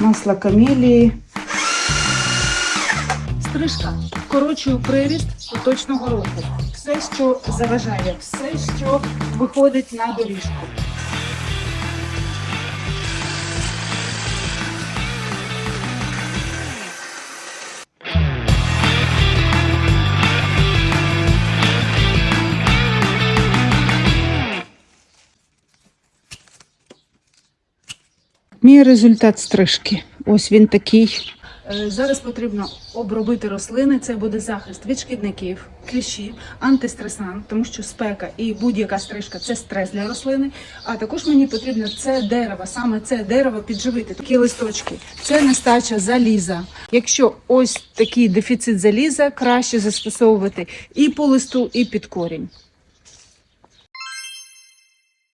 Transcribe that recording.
масло камелії. Стрижка. Корочую приріст поточного року. Все, що заважає, все, що виходить на доріжку. Мій результат стрижки. Ось він такий. Е, Зараз потрібно обробити рослини. Це буде захист від шкідників, кліщів, антистресант, тому що спека і будь-яка стрижка це стрес для рослини. А також мені потрібно це дерево, саме це дерево підживити. Такі листочки. Це нестача заліза. Якщо ось такий дефіцит заліза, краще застосовувати і по листу, і під корінь.